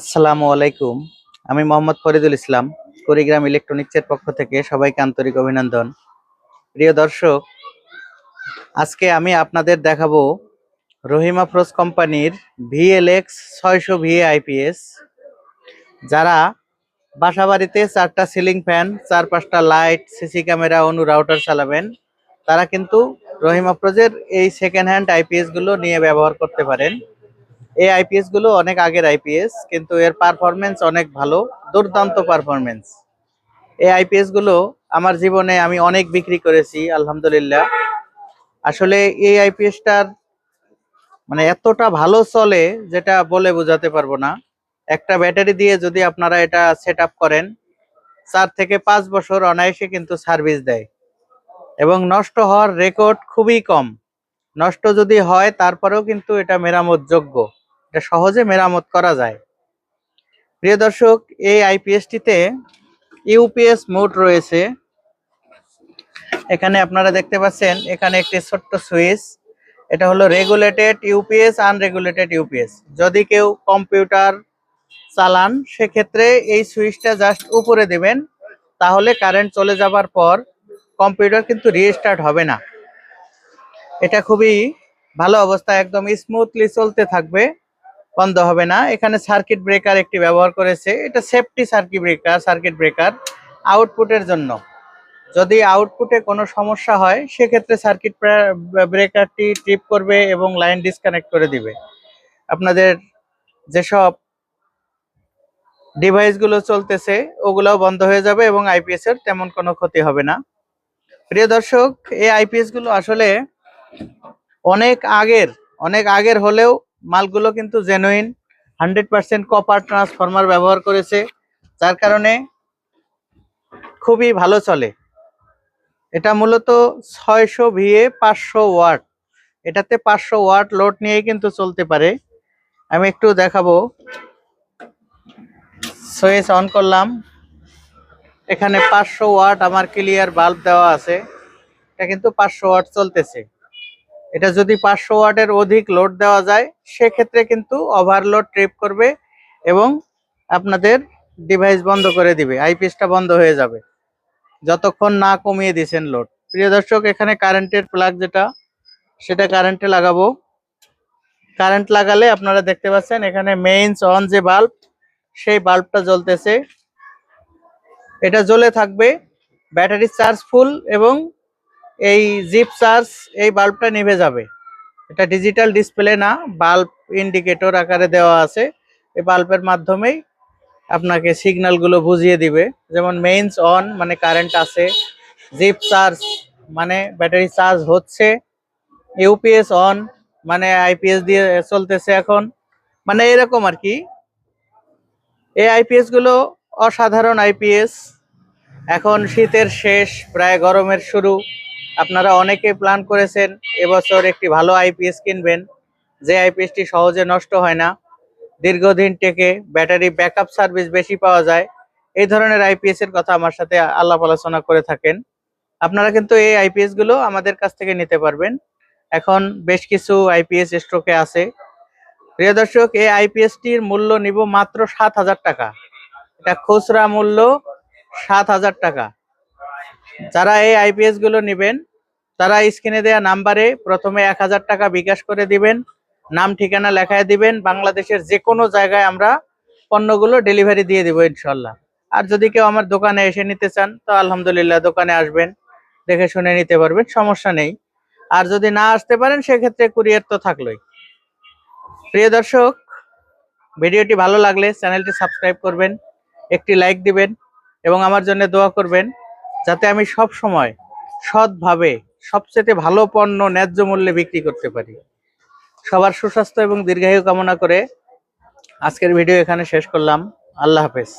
আসসালামু আলাইকুম। আমি মোহাম্মদ ফরিদুল ইসলাম, কুড়িগ্রাম ইলেকট্রনিক্সের পক্ষ থেকে সবাইকে আন্তরিক অভিনন্দন। প্রিয় দর্শক, আজকে আমি আপনাদের দেখাবো রহিমা ফ্রোজ কোম্পানির ভিএলএক্স ছয়শো ভিএ আইপিএস যারা বাসা বাড়িতে চারটা সিলিং ফ্যান, চার পাঁচটা লাইট, সিসি ক্যামেরা, অনু রাউটার চালাবেন, তারা কিন্তু রহিমা ফ্রোজের এই সেকেন্ড হ্যান্ড আইপিএসগুলো নিয়ে ব্যবহার করতে পারেন। এই আইপিএসগুলো অনেক আগের আইপিএস কিন্তু এর পারফরমেন্স অনেক ভালো, দুর্দান্ত পারফরমেন্স এই আইপিএসগুলো আমার জীবনে আমি অনেক বিক্রি করেছি, আলহামদুলিল্লাহ। আসলে এই আইপিএসটার মানে এতটা ভালো চলে যেটা বলে বোঝাতে পারব না। একটা ব্যাটারি দিয়ে যদি আপনারা এটা সেট করেন, চার থেকে পাঁচ বছর অনায়াসে কিন্তু সার্ভিস দেয়। এবং নষ্ট হওয়ার রেকর্ড খুবই কম। নষ্ট যদি হয়, তারপরেও কিন্তু এটা মেরামত যোগ্য এটা সহজে মেরামত করা যায়। প্রিয় দর্শক, এই আইপিএসটিতে ইউপিএস মোড রয়েছে। এখানে আপনারা দেখতে পাচ্ছেন, এখানে একটি ছোট্ট সুইচ। এটা হলো রেগুলেটেড ইউপিএস আনরেগুলেটেড ইউপিএস যদি কেউ কম্পিউটার চালান, সেক্ষেত্রে এই সুইচটা জাস্ট উপরে দেবেন, তাহলে কারেন্ট চলে যাবার পর কম্পিউটার কিন্তু রিস্টার্ট হবে না। এটা খুবই ভালো অবস্থা, একদম স্মুথলি চলতে থাকবে। বন্ধ হবে না। এখানে সার্কিট ব্রেকার একটি ব্যবহার করেছে। এটা safety circuit breaker circuit breaker আউটপুটের জন্য। যদি আউটপুটে কোনো সমস্যা হয়, সেক্ষেত্রে সার্কিট ব্রেকারটি ট্রিপ করবে এবং লাইন ডিসকানেক্ট করে দিবে। আপনাদের যেসব ডিভাইসগুলো চলতেছে, ওগুলোও বন্ধ হয়ে যাবে এবং আইপিএস এর তেমন কোনো ক্ষতি হবে না। প্রিয় দর্শক, এই আইপিএসগুলো আসলে অনেক আগের অনেক আগের হলেও মালগুলো কিন্তু genuine hundred percent copper transformer ব্যবহার করেছে, যার কারণে খুবই ভালো চলে। এটা মূলত ছয়শো ভিএ পাঁচশো ওয়াট। এটাতে পাঁচশো ওয়াট লোড নিয়ে কিন্তু চলতে পারে। আমি একটু দেখাবো। সুইচ অন করলাম। এখানে পাঁচশো ওয়াট আমার ক্লিয়ার বাল্ব দেওয়া আছে। এটা কিন্তু পাঁচশো ওয়াট চলতেছে। এটা যদি পাঁচশো ওয়াটের অধিক লোড দেওয়া যায়, সেক্ষেত্রে কিন্তু ওভারলোড ট্রিপ করবে এবং আপনাদের ডিভাইস বন্ধ করে দিবে আইপিএসটা বন্ধ হয়ে যাবে। যতক্ষণ না কমিয়ে দিয়েছেন লোড প্রিয় দর্শক, এখানে কারেন্টের প্লাগ যেটা, সেটা কারেন্টে লাগাবো। কারেন্ট লাগালে আপনারা দেখতে পাচ্ছেন, এখানে মেইনস অন যে বাল্ব সেই বাল্বটা জ্বলতেছে। এটা জ্বলে থাকবে ব্যাটারি চার্জ ফুল এবং এই জিপ চার্জ এই বাল্বটা নিভে যাবে। এটা ডিজিটাল ডিসপ্লে না বাল্ব ইন্ডিকেটর আকারে দেওয়া আছে। এই বাল্বের মাধ্যমেই আপনাকে সিগন্যালগুলো বুঝিয়ে দিবে। যেমন মেইনস অন মানে কারেন্ট আছে। জিপ চার্জ মানে ব্যাটারি চার্জ হচ্ছে। ইউপিএস অন মানে আইপিএস দিয়ে চলতেছে এখন। মানে এরকম আর কি। এই আইপিএসগুলো অসাধারণ আইপিএস এখন শীতের শেষ, প্রায় গরমের শুরু। আপনারা অনেকে প্ল্যান করেছেন এবছর একটি ভালো আইপিএস কিনবেন। যে আইপিএসটি সহজে নষ্ট হয় না। দীর্ঘদিন টেকে ব্যাটারি ব্যাকআপ সার্ভিস বেশি পাওয়া যায়। এই ধরনের আইপিএস এর কথা আমার সাথে আলাপ আলোচনা করে থাকেন। আপনারা কিন্তু এই আইপিএসগুলো আমাদের কাছ থেকে নিতে পারবেন। এখন বেশ কিছু আইপিএস স্ট্রোকে আছে। প্রিয় দর্শক, এই আইপিএসটির মূল্য নিব মাত্র সাত হাজার টাকা। এটা খুচরা মূল্য সাত হাজার টাকা। যারা এই আইপিএসগুলো নেবেন তারা স্ক্রিনে দেওয়া নাম্বারে প্রথমে এক হাজার টাকা বিকাশ করে দিবেন। নাম, ঠিকানা লেখায় দিবেন। বাংলাদেশের যে কোনো জায়গায় আমরা পণ্যগুলো ডেলিভারি দিয়ে দিব ইনশাল্লাহ আর যদি কেউ আমার দোকানে এসে নিতে চান, তো আলহামদুলিল্লাহ দোকানে আসবেন, দেখে শুনে নিতে পারবেন, সমস্যা নেই। আর যদি না আসতে পারেন, সেক্ষেত্রে কুরিয়ার তো থাকলোই। প্রিয় দর্শক, ভিডিওটি ভালো লাগলে চ্যানেলটি সাবস্ক্রাইব করবেন, একটি লাইক দিবেন, এবং আমার জন্য দোয়া করবেন, যাতে আমি সব সময় সৎভাবে সবচেয়ে ভালো পণ্য ন্যায্য মূল্যে বিক্রি করতে পারি। সবার সুস্বাস্থ্য এবং দীর্ঘায়ু কামনা করে আজকের ভিডিও এখানে শেষ করলাম। আল্লাহ হাফেজ।